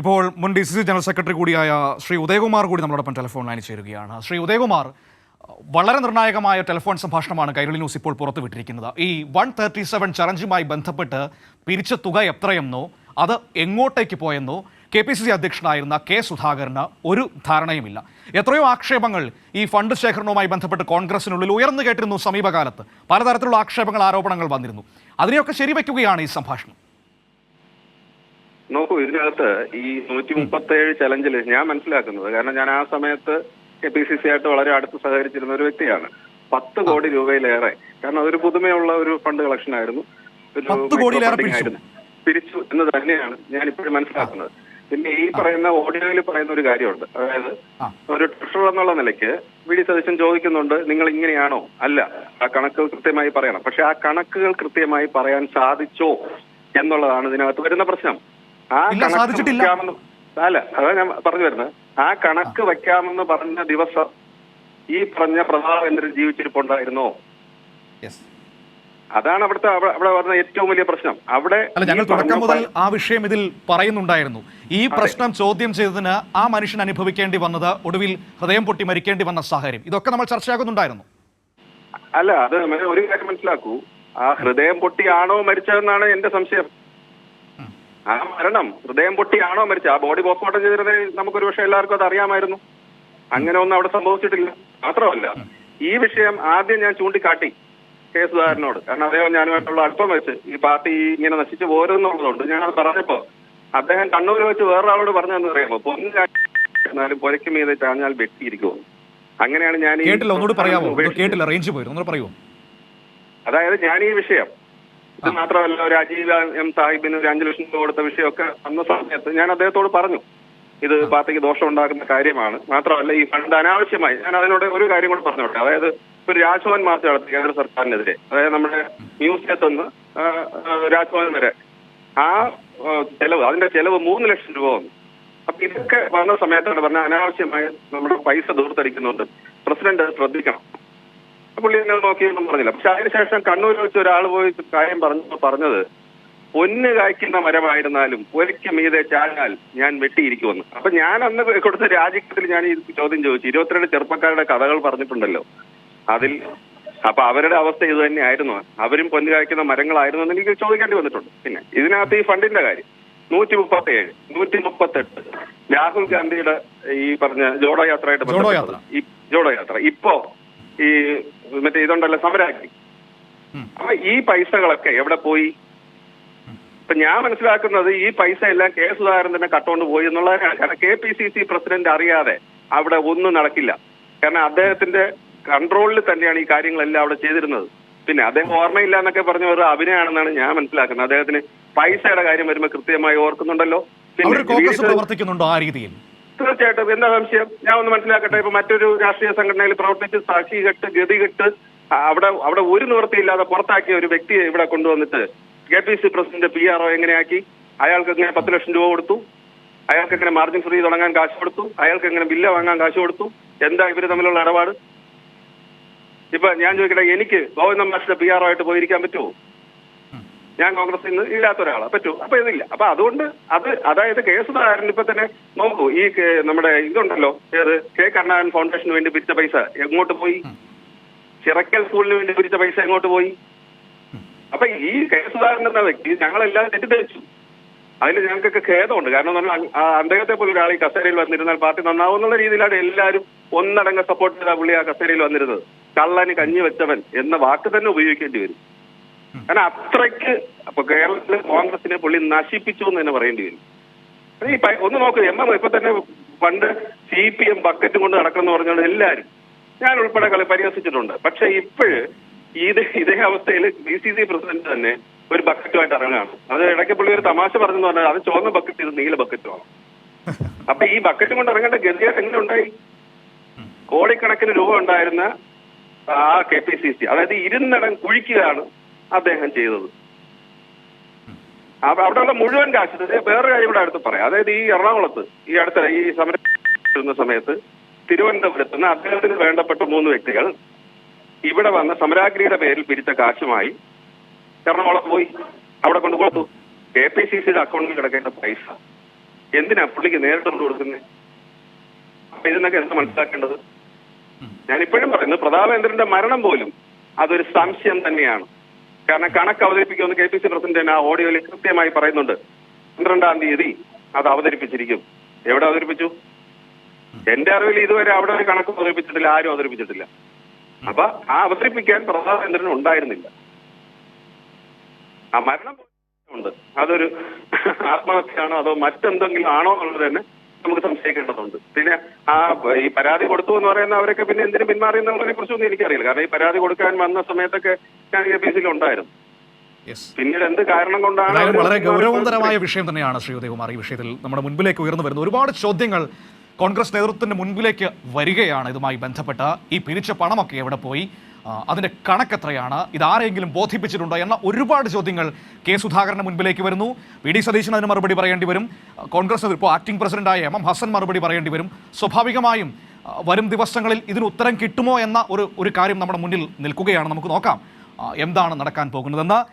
ഇപ്പോൾ മുൻ D C C general secretary കൂടിയായ ശ്രീ ഉദയകുമാർ കൂടി നമ്മളോടൊപ്പം ടെലിഫോൺ ലൈനിൽ ചേരുകയാണ്. ശ്രീ ഉദയകുമാർ വളരെ നിർണായകമായ ടെലിഫോൺ സംഭാഷണമാണ് കൈരളി ന്യൂസ് ഇപ്പോൾ പുറത്തുവിട്ടിരിക്കുന്നത്. ഈ വൺ തേർട്ടി സെവൻ ചലഞ്ചുമായി ബന്ധപ്പെട്ട് പിരിച്ച തുക എത്രയെന്നോ അത് എങ്ങോട്ടേക്ക് പോയെന്നോ കെ പി സി സി അധ്യക്ഷനായിരുന്ന കെ സുധാകരന് ഒരു ധാരണയുമില്ല. എത്രയോ ആക്ഷേപങ്ങൾ ഈ ഫണ്ട് ശേഖരണവുമായി ബന്ധപ്പെട്ട് കോൺഗ്രസിനുള്ളിൽ ഉയർന്നു കേട്ടിരുന്നു സമീപകാലത്ത്. പലതരത്തിലുള്ള ആക്ഷേപങ്ങൾ ആരോപണങ്ങൾ വന്നിരുന്നു. അതിനെയൊക്കെ ശരിവെക്കുകയാണ് ഈ സംഭാഷണം. നോക്കൂ ഇതിനകത്ത് ഈ നൂറ്റി മുപ്പത്തി ഏഴ് ചലഞ്ചിൽ ഞാൻ മനസ്സിലാക്കുന്നത് കാരണം ഞാൻ ആ സമയത്ത് കെ പി സി സി ആയിട്ട് വളരെ അടുത്ത് സഹകരിച്ചിരുന്ന ഒരു വ്യക്തിയാണ്. പത്ത് കോടി രൂപയിലേറെ. കാരണം അതൊരു പുതുമയുള്ള ഒരു ഫണ്ട് കളക്ഷൻ ആയിരുന്നു. ഒരു പിരിച്ചു. എന്ന് തന്നെയാണ് ഞാൻ ഇപ്പോഴും മനസ്സിലാക്കുന്നത്. പിന്നെ ഈ പറയുന്ന ഓഡിയോയിൽ പറയുന്ന ഒരു കാര്യമുണ്ട്. അതായത് ഒരു ട്രഷറർ എന്നുള്ള നിലയ്ക്ക് വി ഡി സതീശൻ ചോദിക്കുന്നുണ്ട് നിങ്ങൾ ഇങ്ങനെയാണോ? അല്ല ആ കണക്കുകൾ കൃത്യമായി പറയണം. പക്ഷെ ആ കണക്കുകൾ കൃത്യമായി പറയാൻ സാധിച്ചോ എന്നുള്ളതാണ് ഇതിനകത്ത് വരുന്ന പ്രശ്നം. ഇല്ല, സാധിച്ചിട്ടില്ല. അല്ല അതാ ഞാൻ പറഞ്ഞു വരുന്നത്. ആ കണക്ക് വെക്കാമെന്ന് പറഞ്ഞ ദിവസം ഈ പറഞ്ഞ പ്രധാനമന്ത്രി ജീവിച്ചിരിപ്പുണ്ടായിരുന്നോ? അതാണ് അവിടുത്തെ അവിടെ പറഞ്ഞ ഏറ്റവും വലിയ പ്രശ്നം. അവിടെ ഞങ്ങൾ തുടക്കം മുതൽ ആ വിഷയം ഇതിൽ പറയുന്നുണ്ടായിരുന്നു. ഈ പ്രശ്നം ചോദ്യം ചെയ്തതിന് ആ മനുഷ്യൻ അനുഭവിക്കേണ്ടി വന്നത് ഒടുവിൽ ഹൃദയം പൊട്ടി മരിക്കേണ്ടി വന്ന സാഹചര്യം. ഇതൊക്കെ നമ്മൾ ചർച്ചയാക്കുന്നുണ്ടായിരുന്നു. അല്ല അത് ഒരു കാര്യം മനസ്സിലാക്കൂ. ആ ഹൃദയം പൊട്ടിയാണോ മരിച്ചതെന്നാണ് എന്റെ സംശയം. ആ മരണം ഹൃദയം പൊട്ടിയാണോ മരിച്ചത്? ആ ബോഡി പോസ്റ്റ്മോർട്ടം ചെയ്തിരുന്നത് നമുക്കൊരു പക്ഷേ എല്ലാവർക്കും അത് അറിയാമായിരുന്നു. അങ്ങനെ ഒന്നും അവിടെ സംഭവിച്ചിട്ടില്ല. മാത്രമല്ല ഈ വിഷയം ആദ്യം ഞാൻ ചൂണ്ടിക്കാട്ടി കെ സുധാകരനോട് കാരണം അദ്ദേഹം ഞാനുമായിട്ടുള്ള അടുപ്പം വെച്ച് ഈ പാർട്ടി ഇങ്ങനെ നശിച്ചു പോരുന്നുള്ളതുകൊണ്ട് ഞാൻ അത് പറഞ്ഞപ്പോ അദ്ദേഹം കണ്ണൂർ വെച്ച് വേറൊരാളോട് പറഞ്ഞതെന്ന് അറിയാമോ? പൊന്നു എന്നാലും പുരയ്ക്ക് മീതെ ചാഞ്ഞാൽ വെട്ടിയിരിക്കുമോ അങ്ങനെയാണ് ഞാൻ കേട്ടില്ല ഒന്നുകൂടി പറയാമോ? കേട്ടില്ല റേഞ്ച് പോയിരുന്നു പറയുമോ? അതായത് ഞാൻ ഈ വിഷയം ഇത് മാത്രമല്ല ഒരു എം സാഹിബിന് ഒരു അഞ്ചു ലക്ഷം രൂപ കൊടുത്ത വിഷയമൊക്കെ വന്ന സമയത്ത് ഞാൻ അദ്ദേഹത്തോട് പറഞ്ഞു ഇത് പാർട്ടിക്ക് ദോഷം ഉണ്ടാക്കുന്ന കാര്യമാണ്. മാത്രമല്ല ഈ ഫണ്ട് അനാവശ്യമായി ഞാൻ അതിനോട് ഒരു കാര്യം കൂടെ പറഞ്ഞോട്ടെ. അതായത് ഒരു രാജ്ഭവൻ മാർച്ച് നടത്തി കേന്ദ്ര സർക്കാരിനെതിരെ അതായത് നമ്മുടെ മ്യൂസിയത്തിൽ നിന്ന് രാജ്ഭവൻ വരെ. ആ ചെലവ് അതിന്റെ ചെലവ് മൂന്ന് ലക്ഷം രൂപ വന്നു. അപ്പൊ ഇതൊക്കെ വന്ന സമയത്താണ് പറഞ്ഞ അനാവശ്യമായി നമ്മുടെ പൈസ ദൂർത്തടിക്കുന്നുണ്ട്. പ്രസിഡന്റ് ശ്രദ്ധിക്കണം. പുള്ളി എന്നെ നോക്കിയൊന്നും പറഞ്ഞില്ല. പക്ഷെ അതിനുശേഷം കണ്ണൂർ വെച്ച് ഒരാൾ പോയി കാര്യം പറഞ്ഞു പറഞ്ഞത് പൊന്ന് കായ്ക്കുന്ന മരമായിരുന്നാലും ഒരിക്കൽ മീതെ ചാഞ്ഞാൽ ഞാൻ വെട്ടിയിരിക്കുമെന്ന്. അപ്പൊ ഞാൻ അന്ന് കൊടുത്ത രാജിക്കത്തിൽ ഞാൻ ഈ ചോദ്യം ചോദിച്ചു. ഇരുപത്തിരണ്ട് ചെറുപ്പക്കാരുടെ കഥകൾ പറഞ്ഞിട്ടുണ്ടല്ലോ. അതിൽ അപ്പൊ അവരുടെ അവസ്ഥ ഇത് തന്നെയായിരുന്നു. അവരും പൊന്ന് കായ്ക്കുന്ന മരങ്ങളായിരുന്നു എന്ന് എനിക്ക് ചോദിക്കേണ്ടി വന്നിട്ടുണ്ട്. പിന്നെ ഇതിനകത്ത് ഈ ഫണ്ടിന്റെ കാര്യം. നൂറ്റി മുപ്പത്തി ഏഴ് നൂറ്റി മുപ്പത്തി എട്ട് രാഹുൽ ഗാന്ധിയുടെ ഈ പറഞ്ഞ ജോഡോ യാത്രയായിട്ട് ഈ ജോഡോ യാത്ര. ഇപ്പോ ഈ മറ്റേ ഇതുണ്ടല്ലോ സമരാക്കി. അപ്പൊ ഈ പൈസകളൊക്കെ എവിടെ പോയി? ഇപ്പൊ ഞാൻ മനസ്സിലാക്കുന്നത് ഈ പൈസ എല്ലാം കെ സുധാകരൻ തന്നെ കട്ടുകൊണ്ട് പോയി എന്നുള്ളതാണ്. കാരണം K P C C president അറിയാതെ അവിടെ ഒന്നും നടക്കില്ല. കാരണം അദ്ദേഹത്തിന്റെ കൺട്രോളിൽ തന്നെയാണ് ഈ കാര്യങ്ങളെല്ലാം അവിടെ ചെയ്തിരുന്നത്. പിന്നെ അദ്ദേഹം ഓർമ്മയില്ല എന്നൊക്കെ പറഞ്ഞ ഒരു അഭിനയാണെന്നാണ് ഞാൻ മനസ്സിലാക്കുന്നത്. അദ്ദേഹത്തിന് പൈസയുടെ കാര്യം വരുമ്പോൾ കൃത്യമായി ഓർക്കുന്നുണ്ടല്ലോ. പിന്നെ പ്രവർത്തിക്കുന്നുണ്ടോ ആ രീതിയിൽ? തീർച്ചയായിട്ടും. എന്താ സംശയം? ഞാൻ ഒന്ന് മനസ്സിലാക്കട്ടെ. ഇപ്പൊ മറ്റൊരു രാഷ്ട്രീയ സംഘടനയിൽ പ്രവർത്തിച്ച് സാക്ഷി കെട്ട് ഗതി കെട്ട് അവിടെ അവിടെ ഒരു നിവൃത്തിയില്ലാതെ പുറത്താക്കിയ ഒരു വ്യക്തിയെ ഇവിടെ കൊണ്ടുവന്നിട്ട് K P C president P R O എങ്ങനെയാക്കി? അയാൾക്ക് എങ്ങനെ പത്ത് ലക്ഷം രൂപ കൊടുത്തു? അയാൾക്ക് എങ്ങനെ മാർജിൻ ഫ്രീ തുടങ്ങാൻ കാശ് കൊടുത്തു? അയാൾക്ക് എങ്ങനെ ബില്ല് വാങ്ങാൻ കാശ് കൊടുത്തു? എന്താ ഇവർ തമ്മിലുള്ള ഇടപാട്? ഇപ്പൊ ഞാൻ ചോദിക്കട്ടെ എനിക്ക് ഗോവിന്ദൻ മാഷിന്റെ പി ആർ ആയിട്ട് പോയിരിക്കാൻ പറ്റുമോ? ഞാൻ കോൺഗ്രസിൽ നിന്ന് ഇല്ലാത്ത ഒരാളാ. പറ്റൂ. അപ്പൊ ഇതില്ല. അപ്പൊ അതുകൊണ്ട് അത് അതായത് കെ സുധാകരൻ ഇപ്പൊ തന്നെ നോക്കൂ ഈ നമ്മുടെ ഇതുണ്ടല്ലോ ഏത് കെ കരുണാകരൻ ഫൗണ്ടേഷന് വേണ്ടി പിരിച്ച പൈസ എങ്ങോട്ട് പോയി? ചിറക്കൽ സ്കൂളിന് വേണ്ടി പിരിച്ച പൈസ എങ്ങോട്ട് പോയി? അപ്പൊ ഈ കെ സുധാകരൻ എന്ന വ്യക്തി ഞങ്ങളെല്ലാം തെറ്റിദ്ധരിച്ചു. അതിൽ ഞങ്ങൾക്കൊക്കെ ഖേദമുണ്ട്. കാരണം നമ്മൾ അദ്ദേഹത്തെ പോലെ ഒരാൾ ഈ കസേരയിൽ വന്നിരുന്നാൽ പാർട്ടി നന്നാവും എന്നുള്ള രീതിയിലാണ് എല്ലാവരും ഒന്നടങ്കം സപ്പോർട്ട് ചെയ്ത പുള്ളി ആ കസേരയിൽ വന്നിരുന്നത്. കള്ളന് കഞ്ഞി വെച്ചവൻ എന്ന വാക്ക് തന്നെ ഉപയോഗിക്കേണ്ടി വരും. കാരണം അത്രയ്ക്ക് അപ്പൊ കേരളത്തിലെ കോൺഗ്രസിനെ പുള്ളി നശിപ്പിച്ചു എന്ന് തന്നെ പറയേണ്ടി വരും. ഈ ഒന്ന് നോക്ക് എം എം ഇപ്പൊ തന്നെ പണ്ട് സി പി എം ബക്കറ്റും കൊണ്ട് നടക്കുന്ന പറഞ്ഞുകൊണ്ട് എല്ലാവരും ഞാൻ ഉൾപ്പെടെ കളി പരിഹസിച്ചിട്ടുണ്ട്. പക്ഷെ ഇപ്പോഴ് ഇത് ഇതേ അവസ്ഥയിൽ ബി സി സി പ്രസിഡന്റ് തന്നെ ഒരു ബക്കറ്റുമായിട്ട് ഇറങ്ങുകയാണ്. അത് ഇടയ്ക്ക് പുള്ളി ഒരു തമാശ പറഞ്ഞെന്ന് പറഞ്ഞാൽ അത് ചുവന്ന ബക്കറ്റ് ഇത് നീല ബക്കറ്റുമാണ് അപ്പൊ ഈ ബക്കറ്റ് കൊണ്ട് ഇറങ്ങേണ്ട ഗതിയായിട്ട് എങ്ങനെ ഉണ്ടായി കോടിക്കണക്കിന് രൂപ ഉണ്ടായിരുന്ന ആ കെ പി സി സി അതായത് ഇരുന്നിടം കുഴിക്കുകയാണ് അദ്ദേഹം ചെയ്തത്. അവിടെയുള്ള മുഴുവൻ കാശ് വേറെ കാര്യം ഇവിടെ അടുത്ത് പറയാം. അതായത് ഈ എറണാകുളത്ത് ഈ അടുത്ത ഈ സമരം സമയത്ത് തിരുവനന്തപുരത്ത് നിന്ന് അദ്ദേഹത്തിന് വേണ്ടപ്പെട്ട മൂന്ന് വ്യക്തികൾ ഇവിടെ വന്ന സമരാഗ്രിയുടെ പേരിൽ പിരിച്ച കാശുമായി എറണാകുളം പോയി. അവിടെ കൊണ്ട് കൊടുത്തു. കെ പി സി സിയുടെ അക്കൗണ്ടിൽ കിടക്കേണ്ട പൈസ എന്തിനാ പുള്ളിക്ക് നേരിട്ട് കൊണ്ട് കൊടുക്കുന്നത് അപ്പൊ ഇതിനൊക്കെ എന്താ മനസ്സിലാക്കേണ്ടത്? ഞാൻ ഇപ്പോഴും പറയുന്നു പ്രതാപേന്ദ്രന്റെ മരണം പോലും അതൊരു സംശയം തന്നെയാണ്. കാരണം കണക്ക് അവതരിപ്പിക്കുമെന്ന് കെ പി സി പ്രസിഡന്റ് ആ ഓഡിയോയിൽ കൃത്യമായി പറയുന്നുണ്ട്. പന്ത്രണ്ടാം തീയതി അത് അവതരിപ്പിച്ചിരിക്കും. എവിടെ അവതരിപ്പിച്ചു? എന്റെ അറിവിൽ ഇതുവരെ അവിടെ ഒരു കണക്ക് അവതരിപ്പിച്ചിട്ടില്ല ആരും അവതരിപ്പിച്ചിട്ടില്ല. അപ്പൊ ആ അവതരിപ്പിക്കാൻ പ്രതാപേന്ദ്രൻ ഉണ്ടായിരുന്നില്ല. ആ മരണം ഉണ്ട്. അതൊരു ആത്മഹത്യയാണോ അതോ മറ്റെന്തെങ്കിലും ആണോ എന്നുള്ളത് തന്നെ നമുക്ക് സംശയിക്കേണ്ടതുണ്ട്. പിന്നെ ആ ഈ പരാതി കൊടുത്തു എന്ന് പറയുന്ന അവരൊക്കെ പിന്നെ എന്തിനു പിന്മാറിയെന്നുള്ളതിനെ കുറിച്ചൊന്നും എനിക്കറിയില്ല. കാരണം ഈ പരാതി കൊടുക്കാൻ വന്ന സമയത്തൊക്കെ ഞാൻ കെ പി സിയിൽ ഉണ്ടായിരുന്നു പിന്നീട് എന്ത് കാരണം കൊണ്ടാണ് വളരെ ഗൗരവതരമായ വിഷയം തന്നെയാണ് ശ്രീ ഉദയകുമാർ. ഈ വിഷയത്തിൽ നമ്മുടെ മുൻപിലേക്ക് ഉയർന്നു വരുന്ന ഒരുപാട് ചോദ്യങ്ങൾ കോൺഗ്രസ് നേതൃത്വത്തിന്റെ മുൻപിലേക്ക് വരികയാണ് ഇതുമായി ബന്ധപ്പെട്ട് ഈ പിരിച്ച പണമൊക്കെ എവിടെ പോയി? ആ, അതിന്റെ കണക്കെത്രയാണ് ഇത് ആരെങ്കിലും ബോധിപ്പിച്ചിട്ടുണ്ടോ എന്ന ഒരുപാട് ചോദ്യങ്ങൾ കെ സുധാകരന്റെ മുൻപിലേക്ക് വരുന്നു. വി ഡി സതീശൻ അതിന് മറുപടി പറയേണ്ടി വരും. കോൺഗ്രസ് ഇപ്പോൾ ആക്ടിംഗ് പ്രസിഡന്റായ എം എം ഹസൻ മറുപടി പറയേണ്ടി വരും. സ്വാഭാവികമായും വരും ദിവസങ്ങളിൽ ഇതിന് ഉത്തരം കിട്ടുമോ എന്ന ഒരു ഒരു കാര്യം നമ്മുടെ മുന്നിൽ നിൽക്കുകയാണ്. നമുക്ക് നോക്കാം എന്താണ് നടക്കാൻ പോകുന്നതെന്ന്.